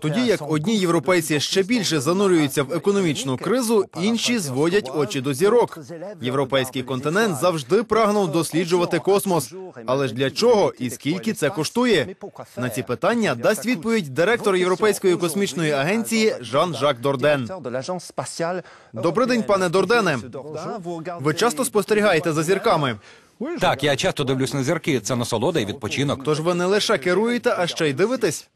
Тоді як одні європейці ще більше занурюються в економічну кризу, інші зводять очі до зірок. Європейський континент завжди прагнув досліджувати космос. Але ж для чого і скільки це коштує? На ці питання дасть відповідь директор Європейської космічної агенції Жан-Жак Дорден. Добрий день, пане Дордене. Ви часто спостерігаєте за зірками. Так, я часто дивлюсь на зірки. Це насолода і відпочинок. Тож ви не лише керуєте, а ще й дивитесь.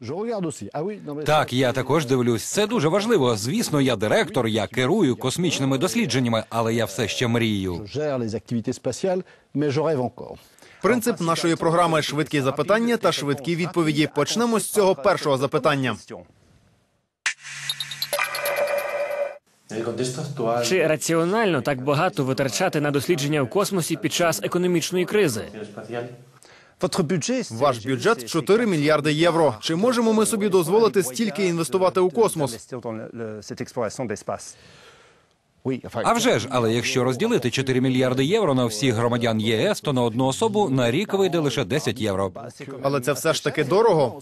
Так, я також дивлюсь. Це дуже важливо. Звісно, я директор, я керую космічними дослідженнями, але я все ще мрію. Принцип нашої програми швидкі запитання та швидкі відповіді. Почнемо з цього першого запитання. Чи раціонально так багато витрачати на дослідження в космосі під час економічної кризи? Ваш бюджет 4 мільярди євро. Чи можемо ми собі дозволити стільки інвестувати у космос? А вже ж, але якщо розділити 4 мільярди євро на всіх громадян ЄС, то на одну особу на рік вийде лише 10 євро. Але це все ж таки дорого.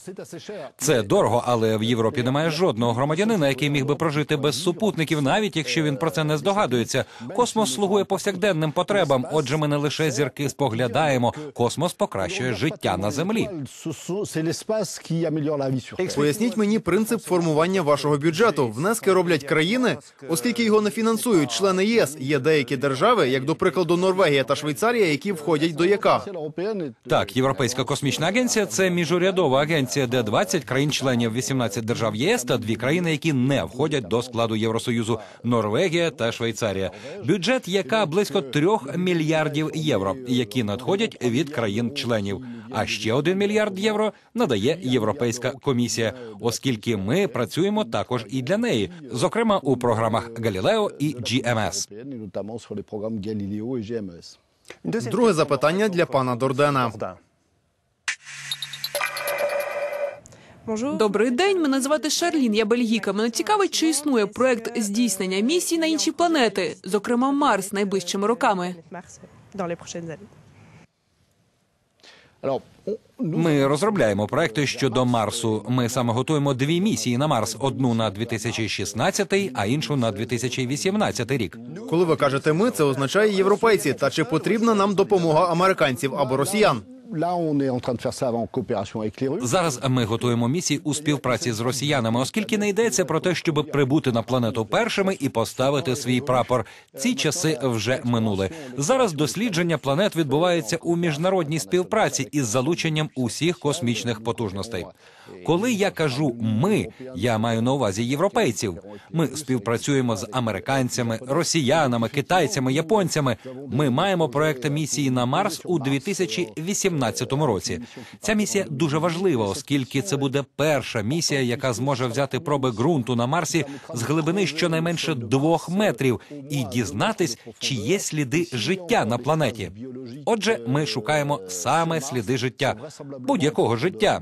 Це дорого, але в Європі немає жодного громадянина, який міг би прожити без супутників, навіть якщо він про це не здогадується. Космос слугує повсякденним потребам. Отже, ми не лише зірки споглядаємо. Космос покращує життя на землі. Поясніть мені принцип формування вашого бюджету. Внески роблять країни, оскільки його не фінансують члени ЄС. Є деякі держави, як до прикладу Норвегія та Швейцарія, які входять до ЯКА. Так, Європейська космічна агенція це міжурядова агенція, де 20 країн-членів 18 держав ЄС та дві країни, які не входять до складу Євросоюзу Норвегія та Швейцарія. Бюджет яка близько 3 мільярдів євро, які надходять від країн-членів. А ще 1 мільярд євро надає Європейська комісія, оскільки ми працюємо також і для неї, зокрема у програмах Галілео і GMS. Друге запитання для пана Дордена. Добрий день, мене звати Шарлін. Я бельгійка. Мене цікавить, чи існує проект здійснення місій на інші планети, зокрема Марс, найближчими роками. Ми розробляємо проекти щодо Марсу. Ми саме готуємо дві місії на Марс: одну на 2016, а іншу на 2018 рік. Коли ви кажете ми, це означає європейці. Та чи потрібна нам допомога американців або росіян? Зараз ми готуємо місії у співпраці з росіянами, оскільки не йдеться про те, щоб прибути на планету першими і поставити свій прапор. Ці часи вже минули. Зараз дослідження планет відбувається у міжнародній співпраці із залученням усіх космічних потужностей. Коли я кажу ми, я маю на увазі європейців. Ми співпрацюємо з американцями, росіянами, китайцями, японцями. Ми маємо проекти місії на Марс у 2018 році. Ця місія дуже важлива, оскільки це буде перша місія, яка зможе взяти проби ґрунту на Марсі з глибини щонайменше двох метрів і дізнатись, чи є сліди життя на планеті. Отже, ми шукаємо саме сліди життя, будь-якого життя.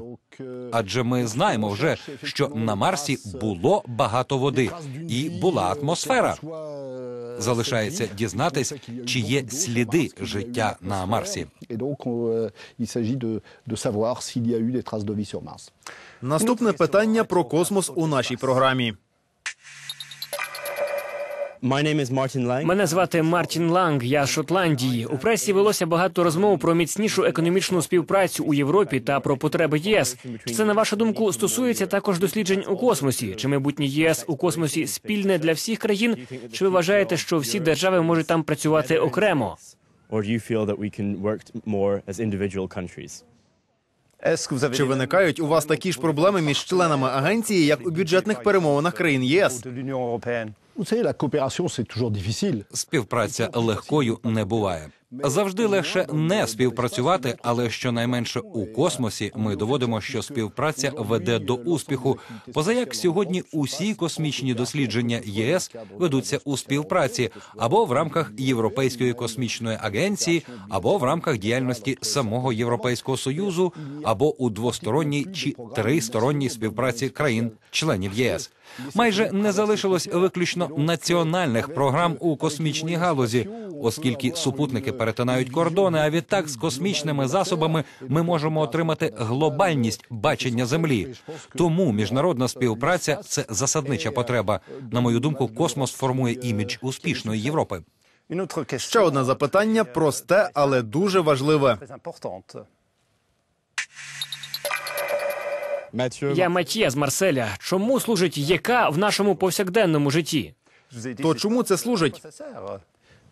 Адже ми знаємо вже, що на Марсі було багато води і була атмосфера. Залишається дізнатись, чи є сліди життя на Марсі. Наступне питання про космос у нашій програмі. Мене звати Мартін Ланг. Я з Шотландії. У пресі велося багато розмов про міцнішу економічну співпрацю у Європі та про потреби ЄС. Чи це на вашу думку стосується також досліджень у космосі? Чи майбутнє єС у космосі спільне для всіх країн? Чи ви вважаєте, що всі держави можуть там працювати окремо? Or do you feel that we can work more as individual countries? Чи виникають у вас такі ж проблеми між членами агенції, як у бюджетних перемовинах країн ЄС? Vous savez, la coopération. Співпраця легкою не буває. Завжди легше не співпрацювати, але щонайменше у космосі ми доводимо, що співпраця веде до успіху. Позаяк сьогодні усі космічні дослідження ЄС ведуться у співпраці або в рамках Європейської космічної агенції, або в рамках діяльності самого Європейського союзу, або у двосторонній чи тристоронній співпраці країн-членів ЄС. Майже не залишилось виключно національних програм у космічній галузі, оскільки супутники перетинають кордони. А відтак з космічними засобами ми можемо отримати глобальність бачення землі. Тому міжнародна співпраця це засаднича потреба. На мою думку, космос формує імідж успішної Європи. Ще одне запитання просте, але дуже важливе. Я Матія з Марселя. Чому служить ЄК в нашому повсякденному житті? То чому це служить?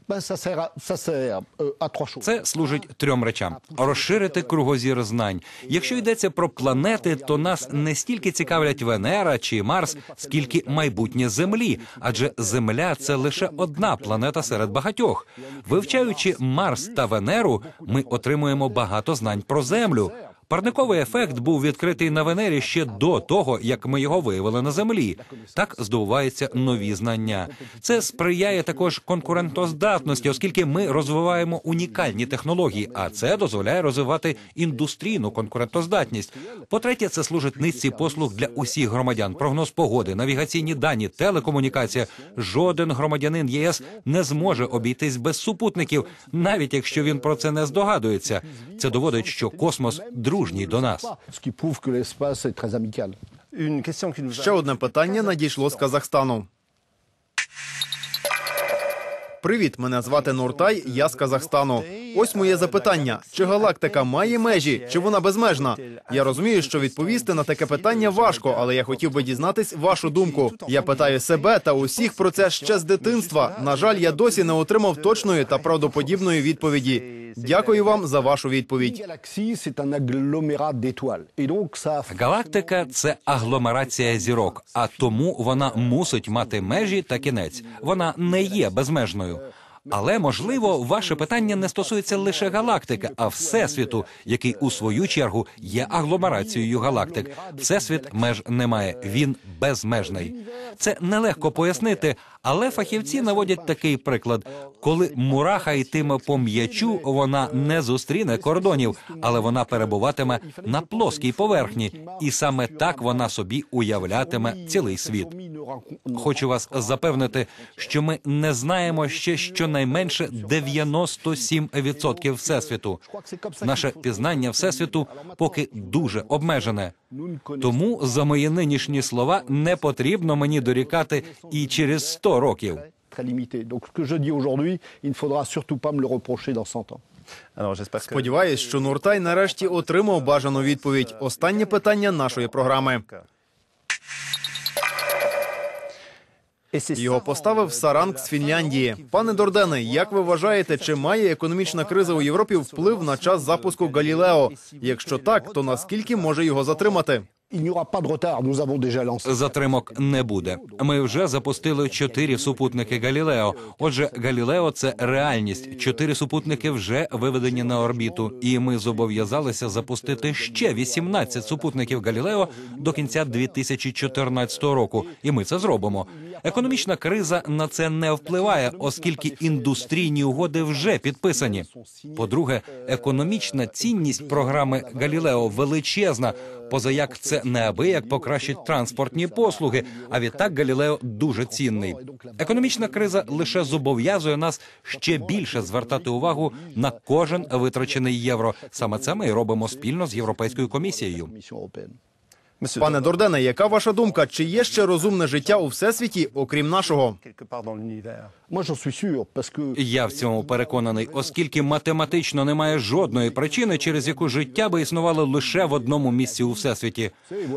Choses. Це служить трьом речам: розширити кругозір знань. Якщо йдеться про планети, то нас не стільки цікавлять Венера чи Марс, скільки майбутнє Землі, адже Земля це лише одна планета серед багатьох. Вивчаючи Марс та Венеру, ми отримуємо багато знань про Землю. Парниковий ефект був відкритий на Венері ще до того, як ми його виявили на землі. Так здобуваються нові знання. Це сприяє також конкурентоздатності, оскільки ми розвиваємо унікальні технології, а це дозволяє розвивати індустрійну конкурентоздатність. По-третє, це служить низці послуг для усіх громадян. Прогноз погоди, навігаційні дані, телекомунікація. Жоден громадянин ЄС не зможе обійтись без супутників, навіть якщо він про це не здогадується. Це доводить, що космос дружній до нас. Ще одне питання надійшло з Казахстану. Привіт, мене звати Нуртай. Я з Казахстану. Ось моє запитання: чи галактика має межі, чи вона безмежна? Я розумію, що відповісти на таке питання важко, але я хотів би дізнатись вашу думку. Я питаю себе та усіх про це ще з дитинства. На жаль, я досі не отримав точної та правдоподібної відповіді. Дякую вам за вашу відповідь. Галактика це агломерація зірок, а тому вона мусить мати межі та кінець. Вона не є безмежною. Але можливо, ваше питання не стосується лише галактики, а всесвіту, який у свою чергу є агломерацією галактик. Всесвіт меж немає, він безмежний. Це нелегко пояснити, але фахівці наводять такий приклад: коли мураха йтиме по м'ячу, вона не зустріне кордонів, але вона перебуватиме на плоскій поверхні, і саме так вона собі уявлятиме цілий світ. Хочу вас запевнити, що ми не знаємо ще щонайменше 97% всесвіту. Наше пізнання всесвіту поки дуже обмежене. Тому за мої нинішні слова не потрібно мені дорікати і через 100 років. très limité. Donc, ce que je dis aujourd'hui, il ne faudra surtout pas me le reprocher dans 100 ans. Сподіваюсь, що Нуртай нарешті отримав бажану відповідь. Останнє питання нашої програми. Його поставив Саранг з Фінляндії. Пане Дордене, як ви вважаєте, чи має економічна криза у Європі вплив на час запуску Галілео? Якщо так, то наскільки може його затримати? Затримок не буде. Ми вже запустили чотири супутники Галілео. Отже, Галілео це реальність. Чотири супутники вже виведені на орбіту, і ми зобов'язалися запустити ще 18 супутників Галілео до кінця 2014 року. І ми це зробимо. Економічна криза на це не впливає, оскільки індустрійні угоди вже підписані. По-друге, економічна цінність програми Галілео величезна. Позаяк це неабияк покращить транспортні послуги. А відтак Галілео дуже цінний. Економічна криза лише зобов'язує нас ще більше звертати увагу на кожен витрачений євро. Саме це ми і робимо спільно з європейською комісією. Пане Дордене, яка ваша думка? Чи є ще розумне життя у всесвіті, окрім нашого? Я в цьому переконаний, оскільки математично немає жодної причини, через яку життя би існувало лише в одному місці у всесвіті.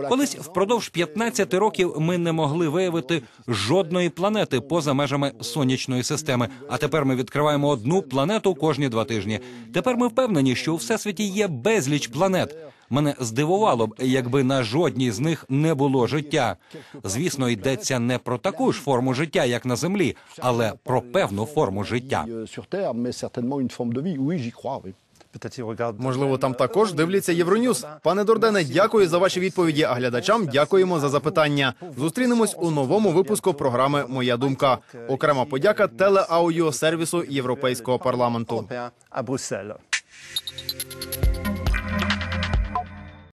Колись впродовж 15 років ми не могли виявити жодної планети поза межами сонячної системи. А тепер ми відкриваємо одну планету кожні два тижні. Тепер ми впевнені, що у всесвіті є безліч планет. Мене здивувало б, якби на жодній з них не було життя. Звісно, йдеться не про таку ж форму життя, як на землі, але про певну форму життя. Можливо, там також дивляться Євроньюз. Пане Дордене, дякую за ваші відповіді. А глядачам дякуємо за запитання. Зустрінемось у новому випуску програми Моя думка. Окрема подяка телеаудіосервісу Європейського парламенту. Bruxelles.